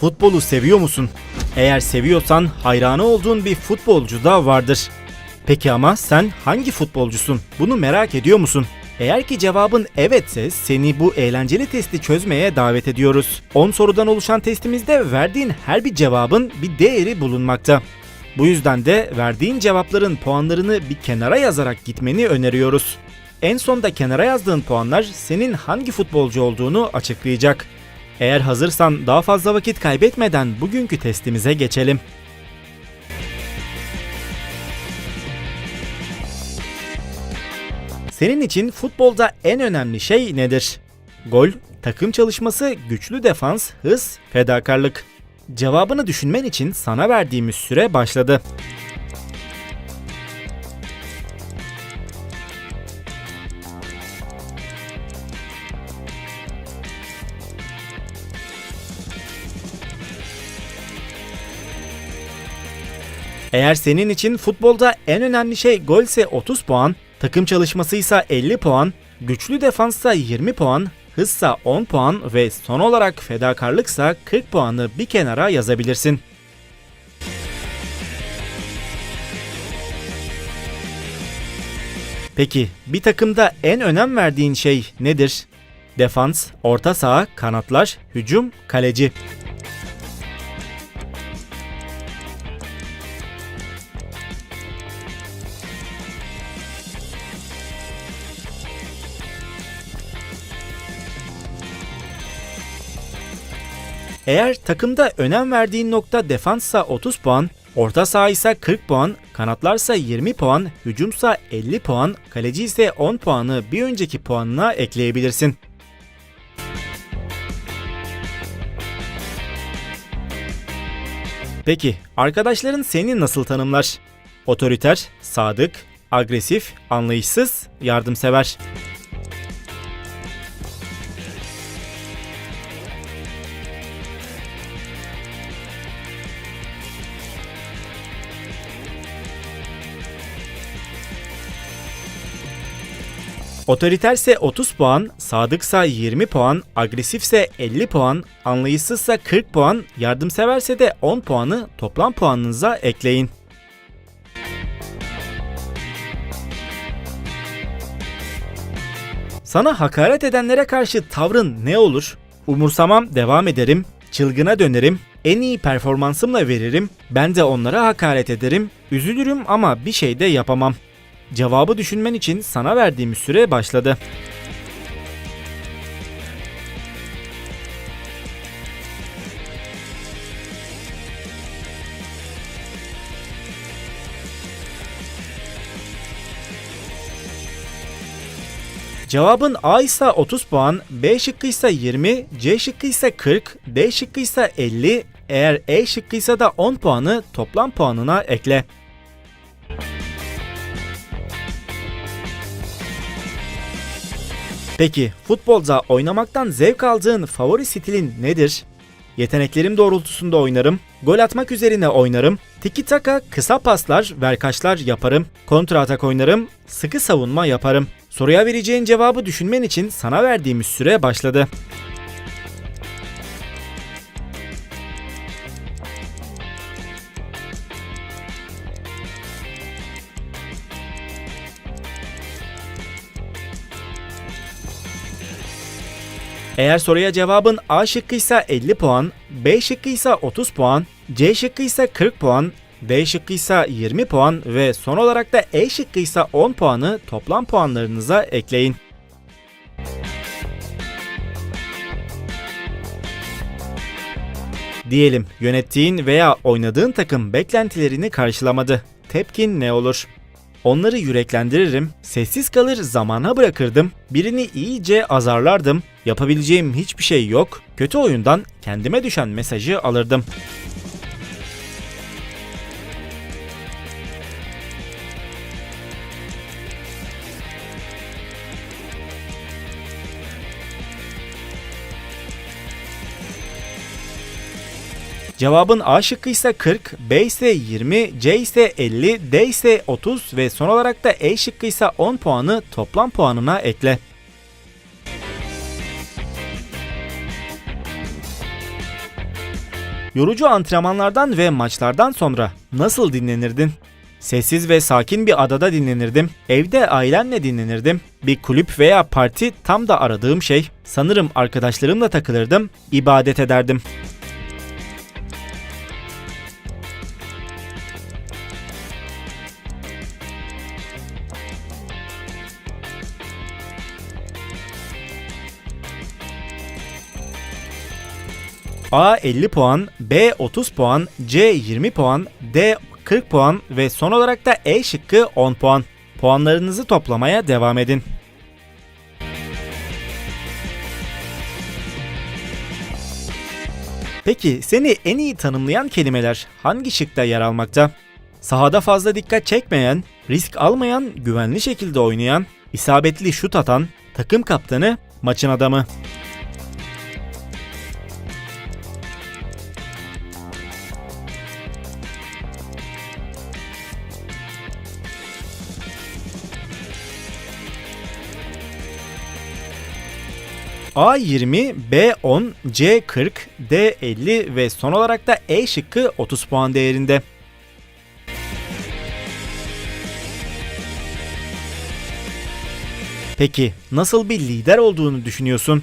Futbolu seviyor musun? Eğer seviyorsan hayranı olduğun bir futbolcu da vardır. Peki ama sen hangi futbolcusun? Bunu merak ediyor musun? Eğer ki cevabın evetse seni bu eğlenceli testi çözmeye davet ediyoruz. 10 sorudan oluşan testimizde verdiğin her bir cevabın bir değeri bulunmakta. Bu yüzden de verdiğin cevapların puanlarını bir kenara yazarak gitmeni öneriyoruz. En sonda kenara yazdığın puanlar senin hangi futbolcu olduğunu açıklayacak. Eğer hazırsan daha fazla vakit kaybetmeden bugünkü testimize geçelim. Senin için futbolda en önemli şey nedir? Gol, takım çalışması, güçlü defans, hız, fedakarlık. Cevabını düşünmen için sana verdiğimiz süre başladı. Eğer senin için futbolda en önemli şey golse 30 puan, takım çalışmasıysa 50 puan, güçlü defanssa 20 puan, hızsa 10 puan ve son olarak fedakarlıksa 40 puanı bir kenara yazabilirsin. Peki bir takımda en önem verdiğin şey nedir? Defans, orta saha, kanatlar, hücum, kaleci. Eğer takımda önem verdiğin nokta defanssa 30 puan, orta saha ise 40 puan, kanatlarsa 20 puan, hücumsa 50 puan, kaleci ise 10 puanı bir önceki puanına ekleyebilirsin. Peki, arkadaşların seni nasıl tanımlar? Otoriter, sadık, agresif, anlayışsız, yardımsever. Otoriterse 30 puan, sadıksa 20 puan, agresifse 50 puan, anlayışsızsa 40 puan, yardımseverse de 10 puanı toplam puanınıza ekleyin. Sana hakaret edenlere karşı tavrın ne olur? Umursamam, devam ederim, çılgına dönerim, en iyi performansımla veririm, ben de onlara hakaret ederim, üzülürüm ama bir şey de yapamam. Cevabı düşünmen için sana verdiğimiz süre başladı. Cevabın A ise 30 puan, B şıkkı ise 20, C şıkkı ise 40, D şıkkı ise 50, eğer E şıkkı ise da 10 puanı toplam puanına ekle. Peki futbolda oynamaktan zevk aldığın favori stilin nedir? Yeteneklerim doğrultusunda oynarım, gol atmak üzerine oynarım, tiki taka kısa paslar, verkaçlar yaparım, kontra atak oynarım, sıkı savunma yaparım. Soruya vereceğin cevabı düşünmen için sana verdiğimiz süre başladı. Eğer soruya cevabın A şıkkıysa 50 puan, B şıkkıysa 30 puan, C şıkkıysa 40 puan, D şıkkıysa 20 puan ve son olarak da E şıkkıysa 10 puanı toplam puanlarınıza ekleyin. Diyelim yönettiğin veya oynadığın takım beklentilerini karşılamadı. Tepkin ne olur? Onları yüreklendiririm, sessiz kalır zamana bırakırdım, birini iyice azarlardım, yapabileceğim hiçbir şey yok, kötü oyundan kendime düşen mesajı alırdım. Cevabın A şıkkı ise 40, B ise 20, C ise 50, D ise 30 ve son olarak da E şıkkı ise 10 puanı toplam puanına ekle. Yorucu antrenmanlardan ve maçlardan sonra nasıl dinlenirdin? Sessiz ve sakin bir adada dinlenirdim. Evde ailemle dinlenirdim. Bir kulüp veya parti tam da aradığım şey. Sanırım arkadaşlarımla takılırdım, ibadet ederdim. A 50 puan, B 30 puan, C 20 puan, D 40 puan ve son olarak da E şıkkı 10 puan. Puanlarınızı toplamaya devam edin. Peki seni en iyi tanımlayan kelimeler hangi şıkta yer almakta? Sahada fazla dikkat çekmeyen, risk almayan, güvenli şekilde oynayan, isabetli şut atan, takım kaptanı, maçın adamı. A20, B10, C40, D50 ve son olarak da E şıkkı 30 puan değerinde. Peki nasıl bir lider olduğunu düşünüyorsun?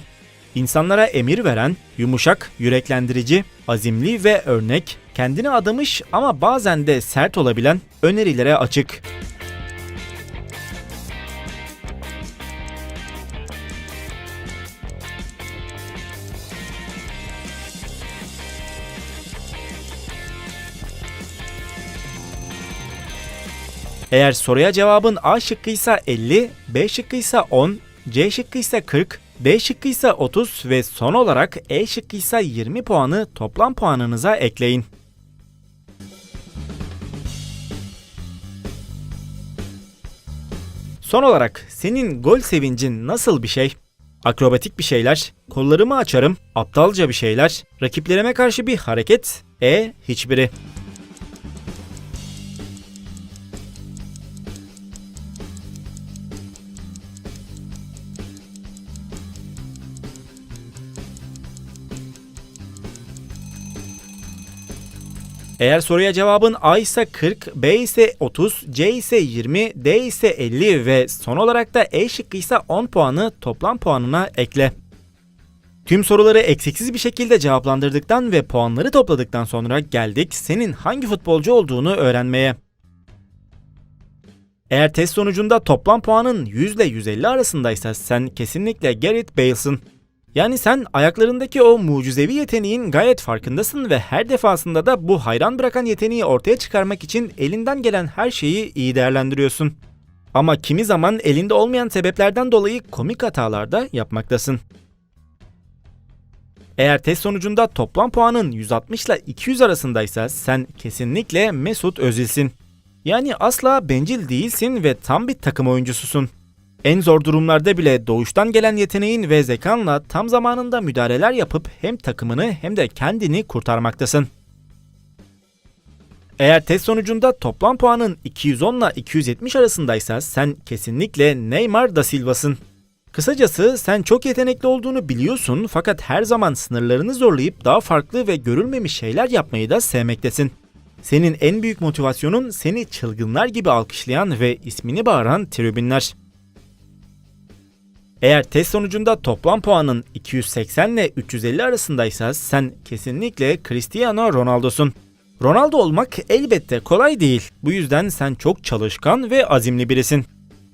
İnsanlara emir veren, yumuşak, yüreklendirici, azimli ve örnek, kendini adamış ama bazen de sert olabilen, önerilere açık. Eğer soruya cevabın A şıkkıysa 50, B şıkkıysa 10, C şıkkıysa 40, D şıkkıysa 30 ve son olarak E şıkkıysa 20 puanı toplam puanınıza ekleyin. Son olarak senin gol sevincin nasıl bir şey? Akrobatik bir şeyler, kollarımı açarım, aptalca bir şeyler, rakiplerime karşı bir hareket, E hiçbiri. Eğer soruya cevabın A ise 40, B ise 30, C ise 20, D ise 50 ve son olarak da E şıkkı ise 10 puanı toplam puanına ekle. Tüm soruları eksiksiz bir şekilde cevaplandırdıktan ve puanları topladıktan sonra geldik senin hangi futbolcu olduğunu öğrenmeye. Eğer test sonucunda toplam puanın 100 ile 150 arasındaysa sen kesinlikle Gareth Bale'sın. Yani sen ayaklarındaki o mucizevi yeteneğin gayet farkındasın ve her defasında da bu hayran bırakan yeteneği ortaya çıkarmak için elinden gelen her şeyi iyi değerlendiriyorsun. Ama kimi zaman elinde olmayan sebeplerden dolayı komik hatalar da yapmaktasın. Eğer test sonucunda toplam puanın 160 ile 200 arasındaysa sen kesinlikle Mesut Özil'sin. Yani asla bencil değilsin ve tam bir takım oyuncususun. En zor durumlarda bile doğuştan gelen yeteneğin ve zekanla tam zamanında müdahaleler yapıp hem takımını hem de kendini kurtarmaktasın. Eğer test sonucunda toplam puanın 210 ile 270 arasındaysa sen kesinlikle Neymar da Silva'sın. Kısacası sen çok yetenekli olduğunu biliyorsun fakat her zaman sınırlarını zorlayıp daha farklı ve görülmemiş şeyler yapmayı da sevmektesin. Senin en büyük motivasyonun seni çılgınlar gibi alkışlayan ve ismini bağıran tribünler. Eğer test sonucunda toplam puanın 280 ile 350 arasındaysa sen kesinlikle Cristiano Ronaldo'sun. Ronaldo olmak elbette kolay değil. Bu yüzden sen çok çalışkan ve azimli birisin.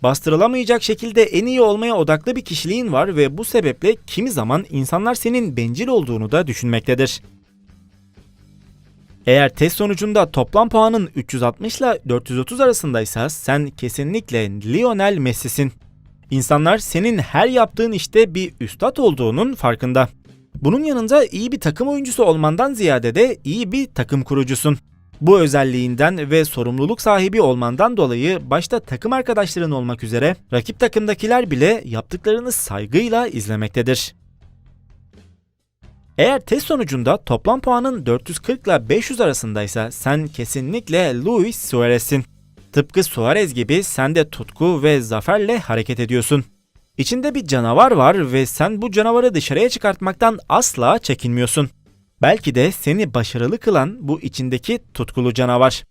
Bastırılamayacak şekilde en iyi olmaya odaklı bir kişiliğin var ve bu sebeple kimi zaman insanlar senin bencil olduğunu da düşünmektedir. Eğer test sonucunda toplam puanın 360 ile 430 arasındaysa sen kesinlikle Lionel Messi'sin. İnsanlar senin her yaptığın işte bir üstad olduğunun farkında. Bunun yanında iyi bir takım oyuncusu olmandan ziyade de iyi bir takım kurucusun. Bu özelliğinden ve sorumluluk sahibi olmandan dolayı başta takım arkadaşların olmak üzere rakip takımdakiler bile yaptıklarını saygıyla izlemektedir. Eğer test sonucunda toplam puanın 440 ile 500 arasındaysa sen kesinlikle Luis Suarez'sin. Tıpkı Suarez gibi sen de tutku ve zaferle hareket ediyorsun. İçinde bir canavar var ve sen bu canavarı dışarıya çıkartmaktan asla çekinmiyorsun. Belki de seni başarılı kılan bu içindeki tutkulu canavar.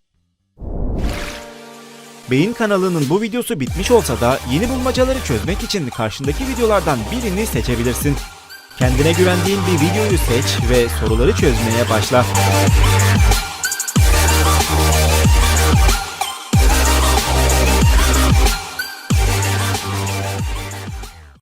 Beyin kanalının bu videosu bitmiş olsa da yeni bulmacaları çözmek için karşındaki videolardan birini seçebilirsin. Kendine güvendiğin bir videoyu seç ve soruları çözmeye başla.